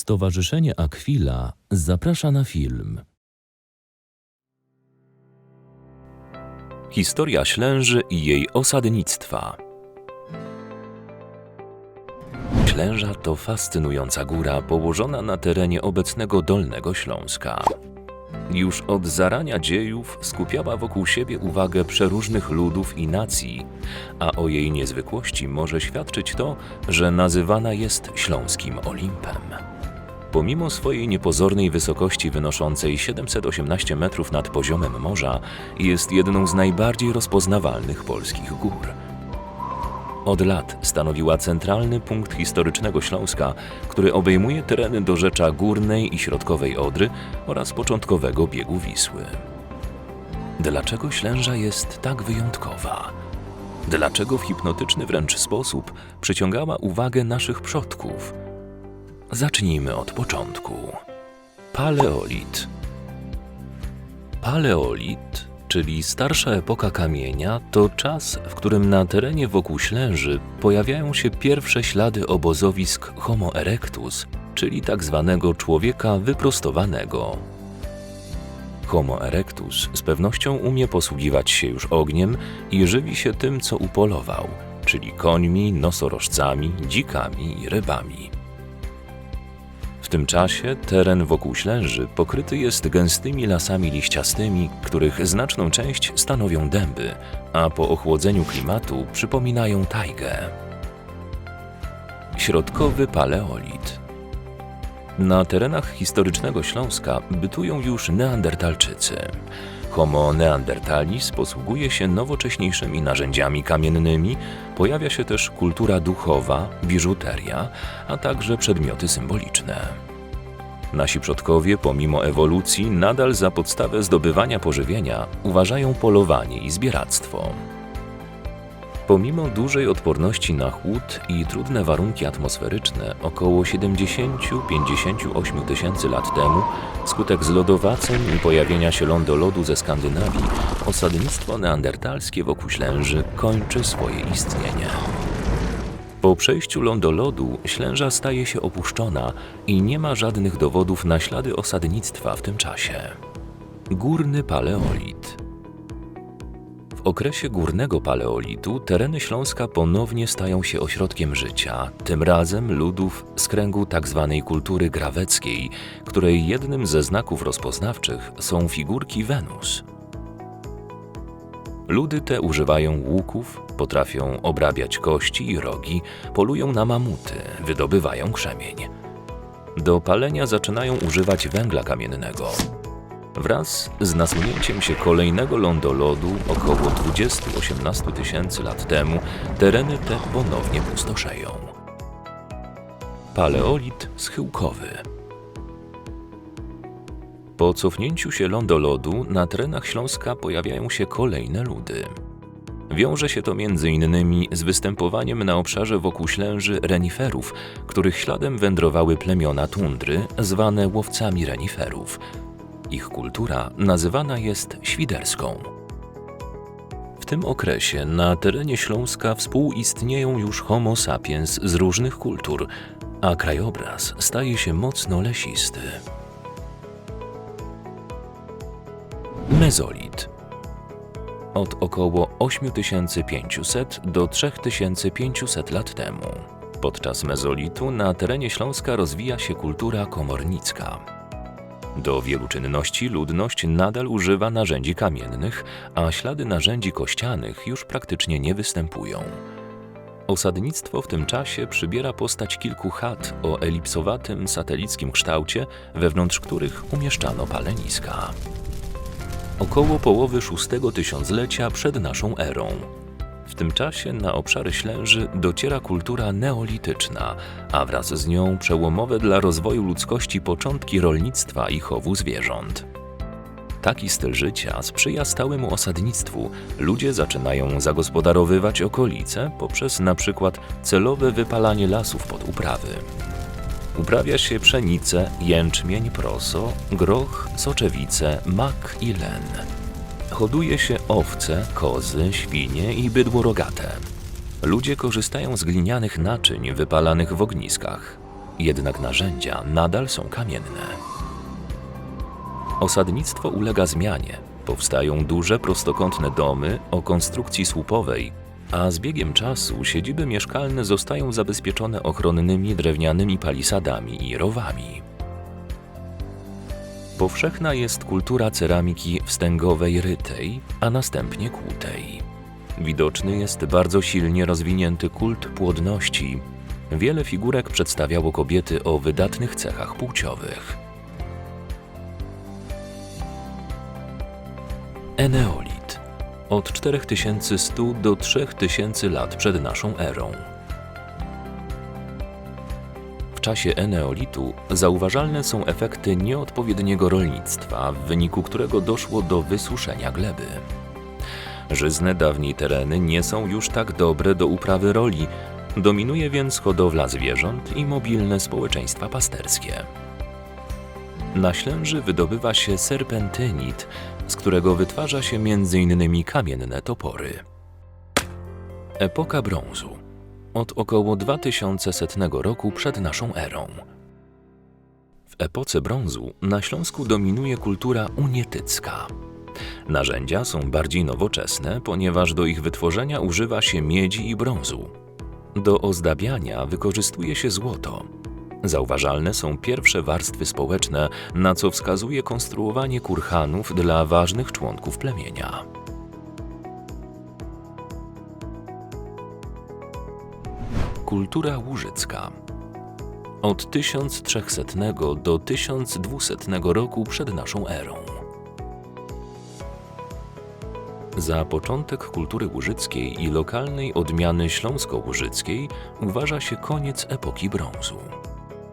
Stowarzyszenie Akwila zaprasza na film. Historia Ślęży i jej osadnictwa. Ślęża to fascynująca góra położona na terenie obecnego Dolnego Śląska. Już od zarania dziejów skupiała wokół siebie uwagę przeróżnych ludów i nacji, a o jej niezwykłości może świadczyć to, że nazywana jest Śląskim Olimpem. Pomimo swojej niepozornej wysokości wynoszącej 718 metrów nad poziomem morza, jest jedną z najbardziej rozpoznawalnych polskich gór. Od lat stanowiła centralny punkt historycznego Śląska, który obejmuje tereny dorzecza Górnej i Środkowej Odry oraz początkowego biegu Wisły. Dlaczego Ślęża jest tak wyjątkowa? Dlaczego w hipnotyczny wręcz sposób przyciągała uwagę naszych przodków? Zacznijmy od początku. Paleolit. Paleolit, czyli starsza epoka kamienia, to czas, w którym na terenie wokół Ślęży pojawiają się pierwsze ślady obozowisk Homo erectus, czyli tak zwanego człowieka wyprostowanego. Homo erectus z pewnością umie posługiwać się już ogniem i żywi się tym, co upolował, czyli końmi, nosorożcami, dzikami i rybami. Tym czasie teren wokół Ślęży pokryty jest gęstymi lasami liściastymi, których znaczną część stanowią dęby, a po ochłodzeniu klimatu przypominają tajgę. Środkowy paleolit. Na terenach historycznego Śląska bytują już neandertalczycy. Homo neandertalis posługuje się nowocześniejszymi narzędziami kamiennymi, pojawia się też kultura duchowa, biżuteria, a także przedmioty symboliczne. Nasi przodkowie, pomimo ewolucji, nadal za podstawę zdobywania pożywienia uważają polowanie i zbieractwo. Pomimo dużej odporności na chłód i trudne warunki atmosferyczne, około 70-58 tysięcy lat temu, wskutek zlodowaceń i pojawienia się lądolodu ze Skandynawii, osadnictwo neandertalskie wokół Ślęży kończy swoje istnienie. Po przejściu lądolodu Ślęża staje się opuszczona i nie ma żadnych dowodów na ślady osadnictwa w tym czasie. Górny paleolit. W okresie górnego paleolitu tereny Śląska ponownie stają się ośrodkiem życia, tym razem ludów z kręgu tzw. kultury graweckiej, której jednym ze znaków rozpoznawczych są figurki Wenus. Ludy te używają łuków, potrafią obrabiać kości i rogi, polują na mamuty, wydobywają krzemień. Do palenia zaczynają używać węgla kamiennego. Wraz z nasunięciem się kolejnego lądolodu około 20-18 tysięcy lat temu tereny te ponownie pustoszeją. Paleolit schyłkowy Po cofnięciu się lądolodu na terenach Śląska pojawiają się kolejne ludy. Wiąże się to m.in. z występowaniem na obszarze wokół Ślęży reniferów, których śladem wędrowały plemiona tundry zwane łowcami reniferów – ich kultura nazywana jest świderską. W tym okresie na terenie Śląska współistnieją już Homo sapiens z różnych kultur, a krajobraz staje się mocno lesisty. Mezolit od około 8500 do 3500 lat temu. Podczas mezolitu na terenie Śląska rozwija się kultura komornicka. Do wielu czynności ludność nadal używa narzędzi kamiennych, a ślady narzędzi kościanych już praktycznie nie występują. Osadnictwo w tym czasie przybiera postać kilku chat o elipsowatym satelickim kształcie, wewnątrz których umieszczano paleniska. Około połowy VI tysiąclecia przed naszą erą w tym czasie na obszary Ślęży dociera kultura neolityczna, a wraz z nią przełomowe dla rozwoju ludzkości początki rolnictwa i chowu zwierząt. Taki styl życia sprzyja stałemu osadnictwu. Ludzie zaczynają zagospodarowywać okolice poprzez na przykład celowe wypalanie lasów pod uprawy. Uprawia się pszenicę, jęczmień, proso, groch, soczewice, mak i len hoduje się owce, kozy, świnie i bydło rogate. Ludzie korzystają z glinianych naczyń wypalanych w ogniskach. jednak narzędzia nadal są kamienne. Osadnictwo ulega zmianie. Powstają duże, prostokątne domy o konstrukcji słupowej, a z biegiem czasu siedziby mieszkalne zostają zabezpieczone ochronnymi drewnianymi palisadami i rowami. Powszechna jest kultura ceramiki wstęgowej rytej, a następnie kłutej. Widoczny jest bardzo silnie rozwinięty kult płodności. Wiele figurek przedstawiało kobiety o wydatnych cechach płciowych. Eneolit od 4100 do 3000 lat przed naszą erą. W czasie Eneolitu zauważalne są efekty nieodpowiedniego rolnictwa, w wyniku którego doszło do wysuszenia gleby. Żyzne dawniej tereny nie są już tak dobre do uprawy roli, dominuje więc hodowla zwierząt i mobilne społeczeństwa pasterskie. Na Ślęży wydobywa się serpentynit, z którego wytwarza się m.in. kamienne topory. Epoka brązu od około 2100 roku przed naszą erą. W epoce brązu na Śląsku dominuje kultura unietycka. Narzędzia są bardziej nowoczesne, ponieważ do ich wytworzenia używa się miedzi i brązu. Do ozdabiania wykorzystuje się złoto. Zauważalne są pierwsze warstwy społeczne, na co wskazuje konstruowanie kurhanów dla ważnych członków plemienia. Kultura łużycka od 1300 do 1200 roku przed naszą erą. Za początek kultury łużyckiej i lokalnej odmiany śląsko-łużyckiej uważa się koniec epoki brązu.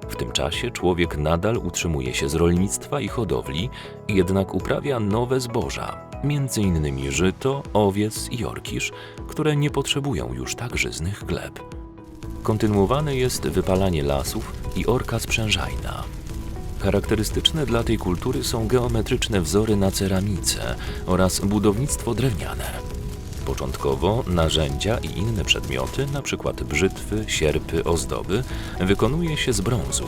W tym czasie człowiek nadal utrzymuje się z rolnictwa i hodowli, jednak uprawia nowe zboża, m.in. żyto, owiec i orkisz, które nie potrzebują już tak żyznych gleb. Kontynuowane jest wypalanie lasów i orka sprzężajna. Charakterystyczne dla tej kultury są geometryczne wzory na ceramice oraz budownictwo drewniane. Początkowo narzędzia i inne przedmioty, np. brzytwy, sierpy, ozdoby, wykonuje się z brązu.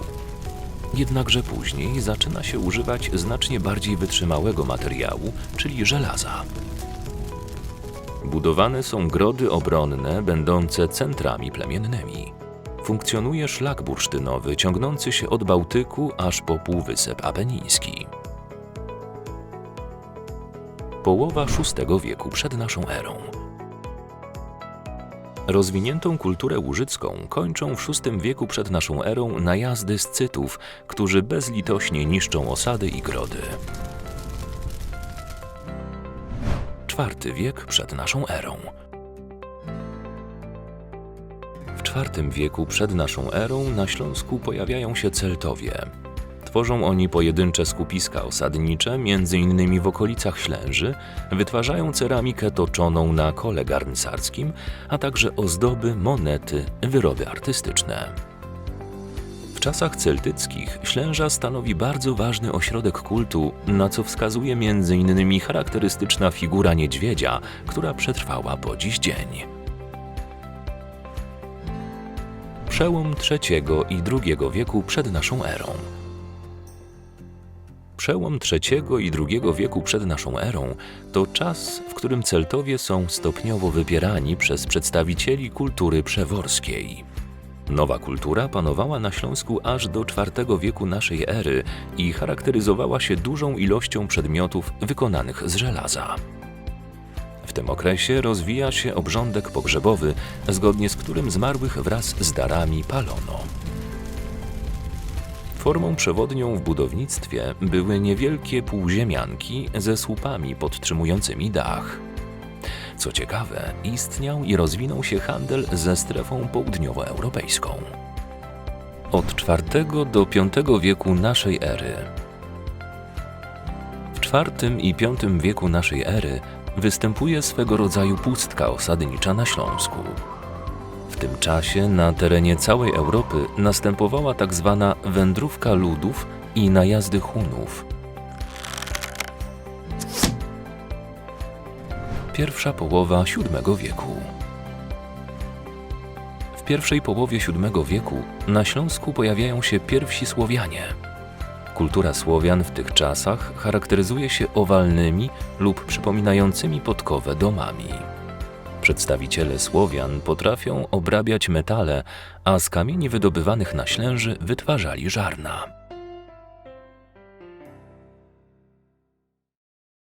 Jednakże później zaczyna się używać znacznie bardziej wytrzymałego materiału, czyli żelaza. Budowane są grody obronne będące centrami plemiennymi. Funkcjonuje szlak bursztynowy ciągnący się od Bałtyku aż po Półwysep Apeniński. Połowa VI wieku przed naszą erą. Rozwiniętą kulturę łużycką kończą w VI wieku przed naszą erą najazdy Scytów, którzy bezlitośnie niszczą osady i grody. IV wiek przed naszą erą. W IV wieku przed naszą erą na Śląsku pojawiają się Celtowie. Tworzą oni pojedyncze skupiska osadnicze, m.in. w okolicach Ślęży, wytwarzają ceramikę toczoną na kole garncarskim, a także ozdoby, monety, wyroby artystyczne. W czasach celtyckich Ślęża stanowi bardzo ważny ośrodek kultu, na co wskazuje m.in. charakterystyczna figura niedźwiedzia, która przetrwała po dziś dzień. Przełom III i II wieku przed naszą erą. Przełom III i II wieku przed naszą erą to czas, w którym Celtowie są stopniowo wypierani przez przedstawicieli kultury przeworskiej. Nowa kultura panowała na Śląsku aż do IV wieku naszej ery i charakteryzowała się dużą ilością przedmiotów wykonanych z żelaza. W tym okresie rozwija się obrządek pogrzebowy, zgodnie z którym zmarłych wraz z darami palono. Formą przewodnią w budownictwie były niewielkie półziemianki ze słupami podtrzymującymi dach. Co ciekawe, istniał i rozwinął się handel ze strefą południowoeuropejską. Od IV do V wieku naszej ery. W IV i V wieku naszej ery występuje swego rodzaju pustka osadnicza na Śląsku. W tym czasie na terenie całej Europy następowała tak zwana wędrówka ludów i najazdy Hunów. Pierwsza połowa VII wieku. W pierwszej połowie VII wieku na Śląsku pojawiają się pierwsi Słowianie. Kultura Słowian w tych czasach charakteryzuje się owalnymi lub przypominającymi podkowę domami. Przedstawiciele Słowian potrafią obrabiać metale, a z kamieni wydobywanych na Ślęży wytwarzali żarna.